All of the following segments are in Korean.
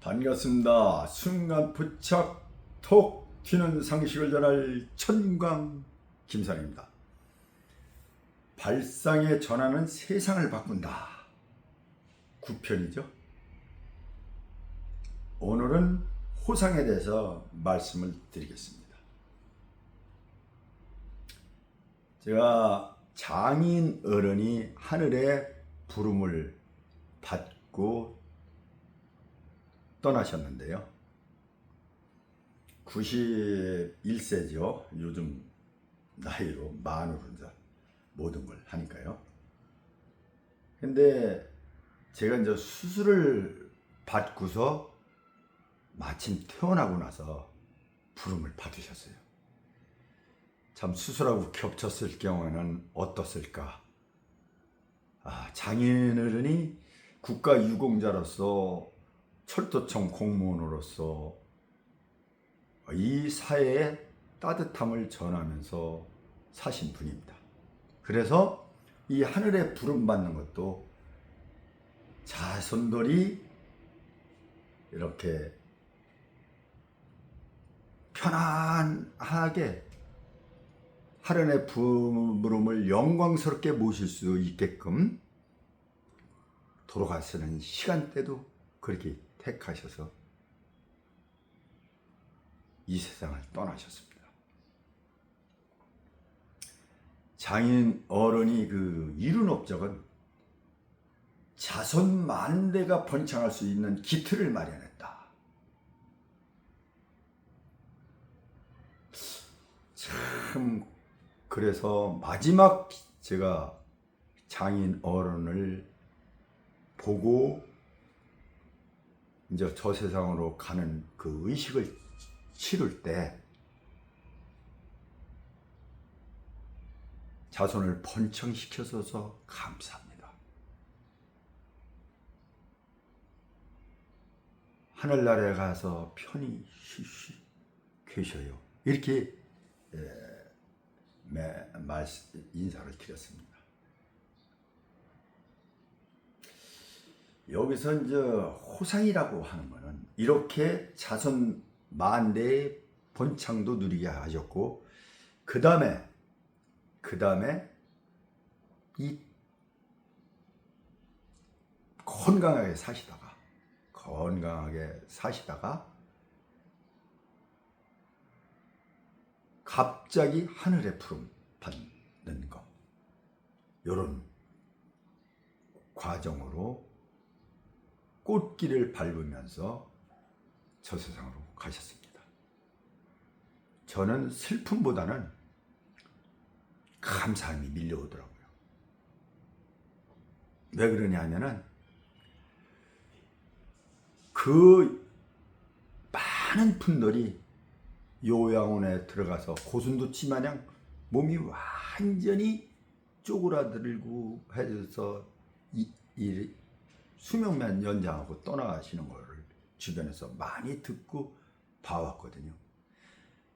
반갑습니다. 순간 부착 톡 튀는 상식을 전할 천광 김산입니다. 발상의 전환은 세상을 바꾼다. 9편이죠. 오늘은 호상에 대해서 말씀을 드리겠습니다. 제가 장인 어른이 하늘의 부름을 받고 떠나셨는데요. 91세죠. 요즘 나이로 만으로 이제 모든 걸 하니까요. 근데 제가 이제 수술을 받고서 마침 퇴원하고 나서 부름을 받으셨어요. 참 수술하고 겹쳤을 경우에는 어떻을까? 아, 장인어른이 국가 유공자로서 철도청 공무원으로서 이 사회에 따뜻함을 전하면서 사신 분입니다. 그래서 이 하늘에 부름 받는 것도 자손들이 이렇게 편안하게 하늘의 부름을 영광스럽게 모실 수 있게끔 돌아가시는 시간대도 그렇게 택하셔서 이 세상을 떠나셨습니다. 장인 어른이 그 이룬 업적은 자손 만대가 번창할 수 있는 기틀을 마련했다. 참 그래서 마지막 제가 장인 어른을 보고 이제 저 세상으로 가는 그 의식을 치를 때 자손을 번창시켜줘서 감사합니다. 하늘나라에 가서 편히 쉬쉬 계셔요. 이렇게 예, 매, 말, 인사를 드렸습니다. 여기서 이제 호상이라고 하는 거는 이렇게 자손 만대의 번창도 누리게 하셨고 그 다음에 그 다음에 이 건강하게 사시다가 건강하게 사시다가 갑자기 하늘의 푸름 받는 것 요런 과정으로 꽃길을 밟으면서 저 세상으로 가셨습니다. 저는 슬픔보다는 감사함이 밀려오더라고요. 왜 그러냐 하면은 그 많은 분들이 요양원에 들어가서 고순도치 마냥 몸이 완전히 쪼그라들고 해서 수명만 연장하고 떠나가시는 거를 주변에서 많이 듣고 봐왔거든요.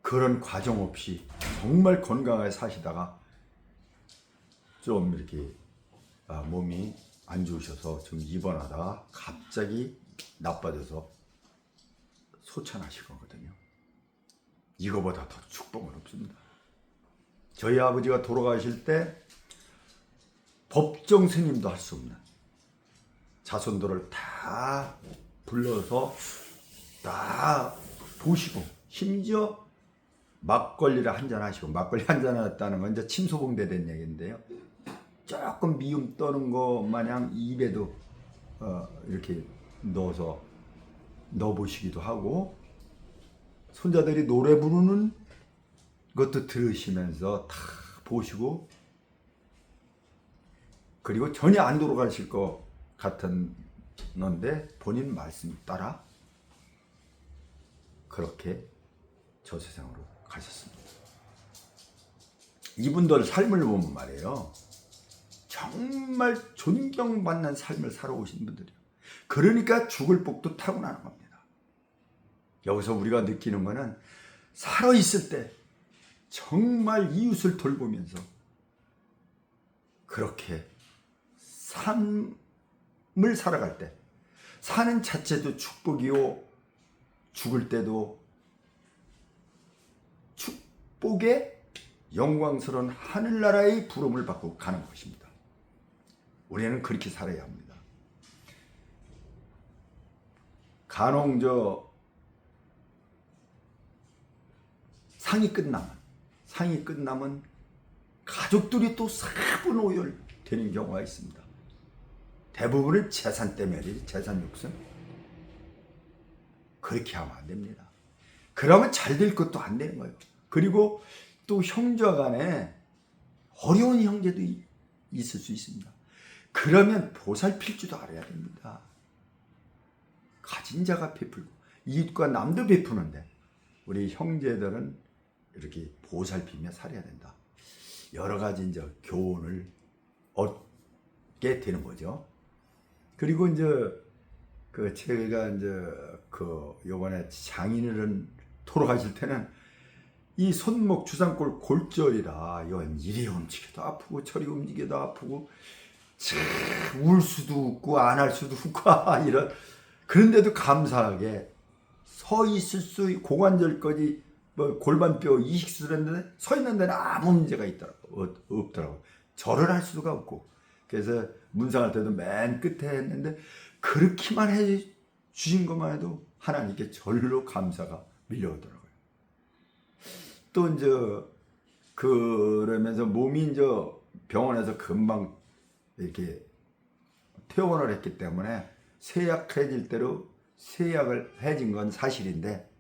그런 과정 없이 정말 건강하게 사시다가 좀 이렇게 아, 몸이 안 좋으셔서 좀 입원하다가 갑자기 나빠져서 소천하시거든요. 이거보다 더 축복은 없습니다. 저희 아버지가 돌아가실 때 법정 스님도 할 수 없는 자손들을 다 불러서 다 보시고 심지어 막걸리를 한잔 하시고 막걸리 한잔 했다는 건 이제 침소봉대 된 얘기인데요. 조금 미움 떠는 거 마냥 입에도 어, 이렇게 넣어서 넣어 보시기도 하고 손자들이 노래 부르는 것도 들으시면서 다 보시고 그리고 전혀 안 돌아가실 것 같은 건데 본인 말씀 따라 그렇게 저 세상으로 가셨습니다. 이분들 삶을 보면 말이에요. 정말 존경받는 삶을 살아오신 분들이요. 그러니까 죽을 복도 타고나는 겁니다. 여기서 우리가 느끼는 거는 살아있을 때 정말 이웃을 돌보면서 그렇게 삶 을 살아갈 때 사는 자체도 축복이요. 죽을 때도 축복의 영광스러운 하늘나라의 부름을 받고 가는 것입니다. 우리는 그렇게 살아야 합니다. 간혹 저 상이 끝나면 상이 끝나면 가족들이 또 사분 오열 되는 경우가 있습니다. 대부분은 재산 때문이지 재산 욕심. 그렇게 하면 안 됩니다. 그러면 잘 될 것도 안 되는 거예요. 그리고 또 형제와 간에 어려운 형제도 이- 있을 수 있습니다. 그러면 보살필 줄도 알아야 됩니다. 가진 자가 베풀고 이웃과 남도 베푸는데 우리 형제들은 이렇게 보살피며 살아야 된다. 여러 가지 이제 교훈을 얻게 되는 거죠. 그리고 이제 그 제가 이제 그 요번에 장인어른 돌아가실 때는 이 손목 주상골 골절이라 이리 움직여도 아프고 저리 움직여도 아프고 참울 수도 없고 안 할 수도 없고 이런 그런데도 감사하게 서 있을 수 있- 고관절까지 뭐 골반뼈 이식술했는데 서 있는 데는 아무 문제가 있더라고 어- 없더라고. 절을 할 수가 없고 그래서 문상할 때도 맨 끝에 했는데 그렇게만 해 주신 것만 해도 하나님께 절로 감사가 밀려오더라고요. 또 이제 그러면서 몸이 이제 병원에서 금방 이렇게 퇴원을 했기 때문에 세약해질 대로 세약을 해진 건 사실인데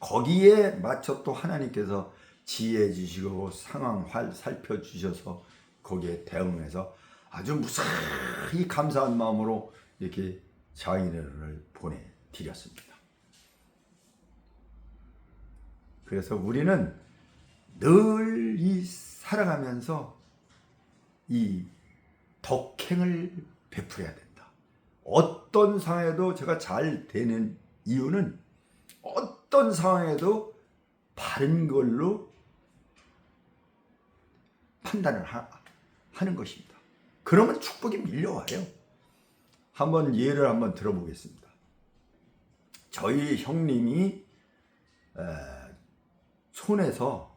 거기에 맞춰 또 하나님께서 지혜 주시고 상황 활 살펴 주셔서 거기에 대응해서 아주 무사히 감사한 마음으로 이렇게 장인어른을 보내 드렸습니다. 그래서 우리는 늘 이 살아가면서 이 덕행을 베풀어야 된다. 어떤 상황에도 제가 잘 되는 이유는 어떤 상황에도 바른 걸로 판단을 하, 는 것입니다. 그러면 축복이 밀려와요. 한번 예를 한번 들어보겠습니다. 저희 형님이 에, 촌에서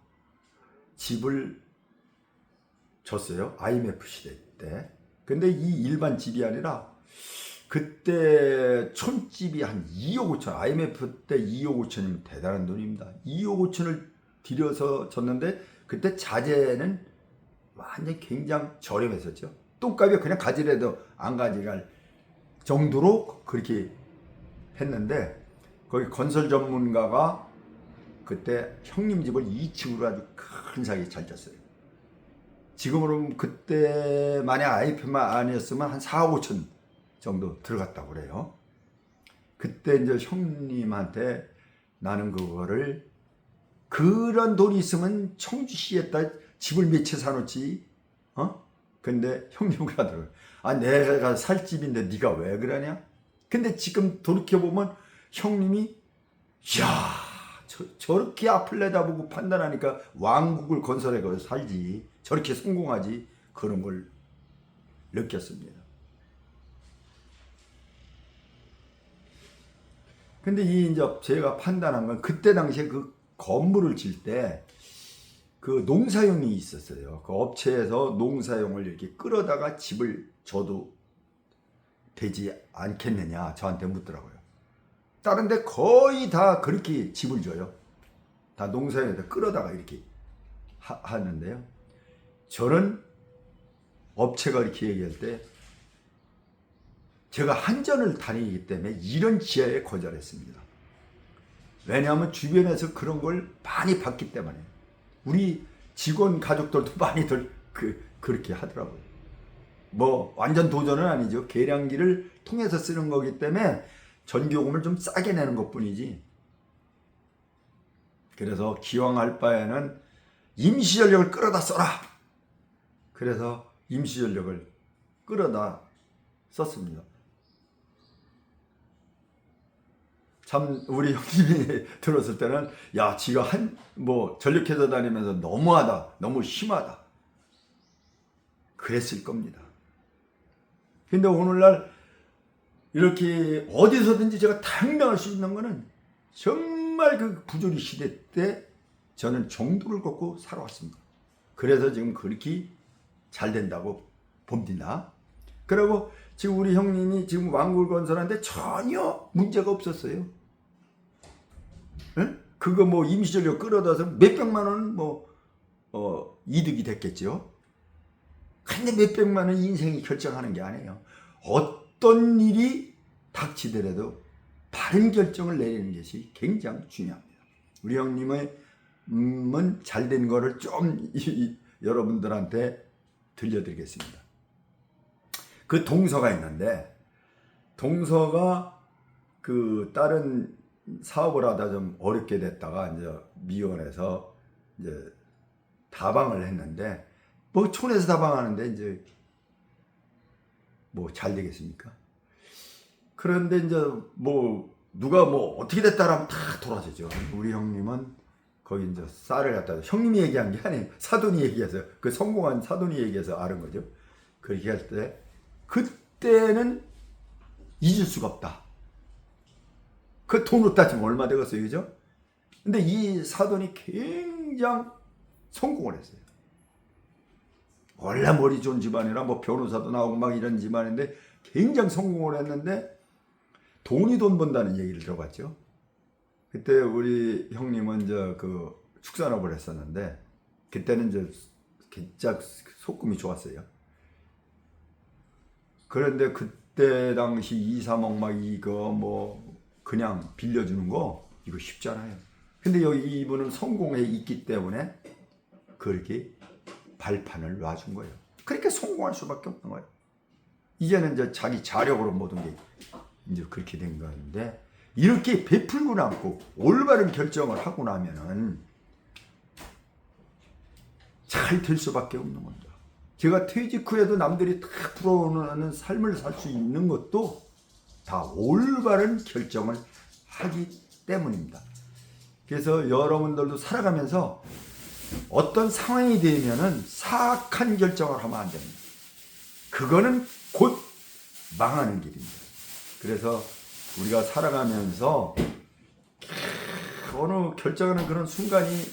집을 줬어요. IMF 시대 때. 근데 이 일반 집이 아니라 그때 촌집이 한 2억 5천, IMF 때 2억 5천이면 대단한 돈입니다. 2억 5천을 들여서 줬는데 그때 자재는 완전 굉장히 저렴했었죠. 똥값이 그냥 가지래도 안 가져갈 정도로 그렇게 했는데 거기 건설 전문가가 그때 형님 집을 2층으로 아주 큰 사기 잘 졌어요. 지금으로 그때 만약 IMF만 아니었으면 한 4억 5천 정도 들어갔다고 그래요. 그때 이제 형님한테 나는 그거를 그런 돈이 있으면 청주시에다 집을 몇 채 사놓지, 어? 근데 형님 그러더라고요. 아, 내가 살 집인데 네가 왜 그러냐? 근데 지금 돌이켜 보면 형님이, 야 저, 저렇게 앞을 내다보고 판단하니까 왕국을 건설해 가 살지. 저렇게 성공하지. 그런 걸 느꼈습니다. 근데 이 이제 제가 판단한 건 그때 당시에 그 건물을 질 때 그 농사용이 있었어요. 그 업체에서 농사용을 이렇게 끌어다가 집을 줘도 되지 않겠느냐 저한테 묻더라고요. 다른 데 거의 다 그렇게 집을 줘요. 다 농사용에다 끌어다가 이렇게 하, 하는데요. 저는 업체가 이렇게 얘기할 때 제가 한전을 다니기 때문에 이런 지하에 거절했습니다. 왜냐하면 주변에서 그런 걸 많이 봤기 때문에 우리 직원 가족들도 많이들 그 그렇게 하더라고요. 뭐 완전 도전은 아니죠. 계량기를 통해서 쓰는 거기 때문에 전기요금을 좀 싸게 내는 것뿐이지. 그래서 기왕할 바에는 임시전력을 끌어다 써라. 그래서 임시전력을 끌어다 썼습니다. 참 우리 형님이 들었을 때는 야 지가 한 뭐 전력회사 다니면서 너무하다 너무 심하다 그랬을 겁니다. 근데 오늘날 이렇게 어디서든지 제가 당당할 수 있는 거는 정말 그 부조리 시대 때 저는 정도를 걷고 살아왔습니다. 그래서 지금 그렇게 잘 된다고 봅니다. 그리고 지금 우리 형님이 지금 왕국을 건설하는데 전혀 문제가 없었어요. 응? 그거 뭐 임시전력 끌어다서 몇백만 원 뭐, 어, 이득이 됐겠죠. 근데 몇백만 원 인생이 결정하는 게 아니에요. 어떤 일이 닥치더라도 바른 결정을 내리는 것이 굉장히 중요합니다. 우리 형님의 음은 잘된 거를 좀 이- 이- 여러분들한테 들려드리겠습니다. 그 동서가 있는데 동서가 그 다른 사업을 하다 좀 어렵게 됐다가 이제 미원에서 이제 다방을 했는데 뭐 촌에서 다방하는데 이제 뭐 잘 되겠습니까? 그런데 이제 뭐 누가 뭐 어떻게 됐다라면 다 돌아서죠. 우리 형님은 거기 이제 쌀을 갖다 형님이 얘기한 게 아니에요. 사돈이 얘기해서 그 성공한 사돈이 얘기해서 아는 거죠. 그렇게 할 때 그때는 잊을 수가 없다. 그 돈으로 따지면 얼마 되겠어요, 그죠? 근데 이 사돈이 굉장히 성공을 했어요. 원래 머리 좋은 집안이라 뭐 변호사도 나오고 막 이런 집안인데 굉장히 성공을 했는데 돈이 돈 번다는 얘기를 들어봤죠. 그때 우리 형님은 이제 그 축산업을 했었는데 그때는 이제 진짜 소금이 좋았어요. 그런데 그때 당시 2, 3억 막 이거 뭐 그냥 빌려주는 거 이거 쉽잖아요. 근데 여기 이분은 성공에 있기 때문에 그렇게 발판을 놔준 거예요. 그렇게 성공할 수밖에 없는 거예요. 이제는 이제 자기 자력으로 모든 게 이제 그렇게 된 건데 이렇게 베풀고 남고 올바른 결정을 하고 나면은 잘 될 수밖에 없는 겁니다. 제가 퇴직 후에도 남들이 다 부러워하는 삶을 살 수 있는 것도 다 올바른 결정을 하기 때문입니다. 그래서 여러분들도 살아가면서 어떤 상황이 되면은 사악한 결정을 하면 안 됩니다. 그거는 곧 망하는 길입니다. 그래서 우리가 살아가면서 어느 결정하는 그런 순간이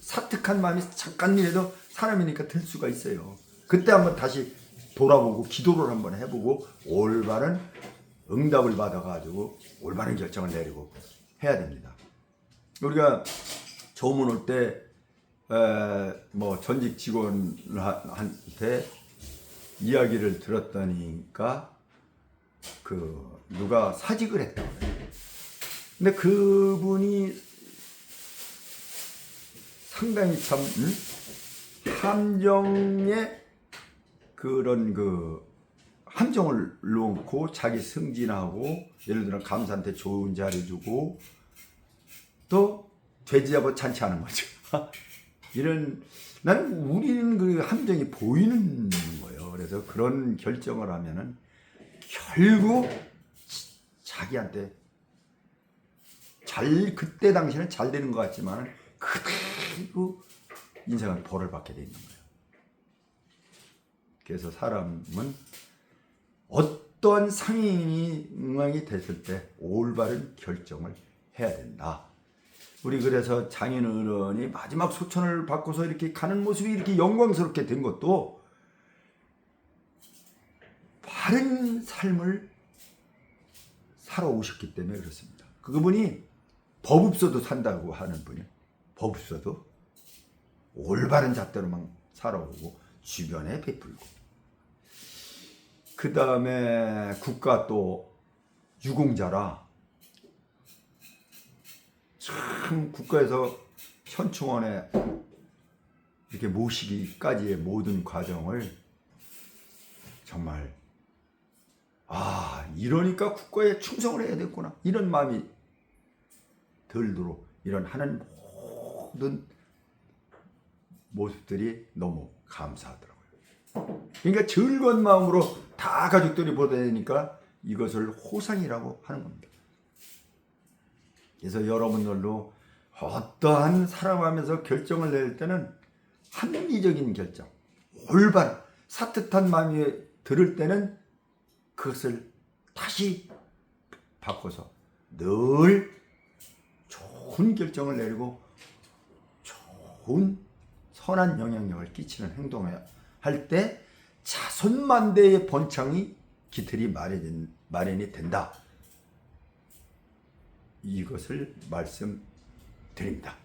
사특한 마음이 잠깐이라도 사람이니까 들 수가 있어요. 그때 한번 다시 돌아보고 기도를 한번 해보고 올바른 응답을 받아가지고 올바른 결정을 내리고 해야 됩니다. 우리가 조문 올 때 뭐 전직 직원한테 이야기를 들었다니까 그 누가 사직을 그래요. 근데 그분이 상당히 참 음? 함정에 그런 그 함정을 놓고 자기 승진하고 예를 들어 감사한테 좋은 자리 주고 또 돼지 잡아 잔치하는 거죠. 이런 나는 우리는 그 함정이 보이는 거예요. 그래서 그런 결정을 하면은 결국 자기한테 잘 그때 당시는 잘 되는 것 같지만 그대로 인생은 벌을 받게 돼 있는 거예요. 그래서 사람은 어떤 상황이 됐을 때 올바른 결정을 해야 된다. 우리 그래서 장인 어른이 마지막 소천을 받고서 이렇게 가는 모습이 이렇게 영광스럽게 된 것도 바른 삶을 살아오셨기 때문에 그렇습니다. 그분이 법읍서도 산다고 하는 분이 법읍서도 올바른 잣대로만 살아오고 주변에 베풀고 그 다음에 국가 또 유공자라 참 국가에서 현충원에 이렇게 모시기까지의 모든 과정을 정말 아 이러니까 국가에 충성을 해야 되겠구나 이런 마음이 들도록 이런 하는 모든 모습들이 너무 감사하더라고요. 그러니까 즐거운 마음으로 다 가족들이 보다니까 이것을 호상이라고 하는 겁니다. 그래서 여러분들도 어떠한 살아가면서 결정을 낼 때는 합리적인 결정, 올바른 사뜻한 마음이 들을 때는 그것을 다시 바꿔서 늘 좋은 결정을 내리고 좋은 선한 영향력을 끼치는 행동을 할 때 자손만대의 번창이 기틀이 마련, 마련이 된다. 이것을 말씀드립니다.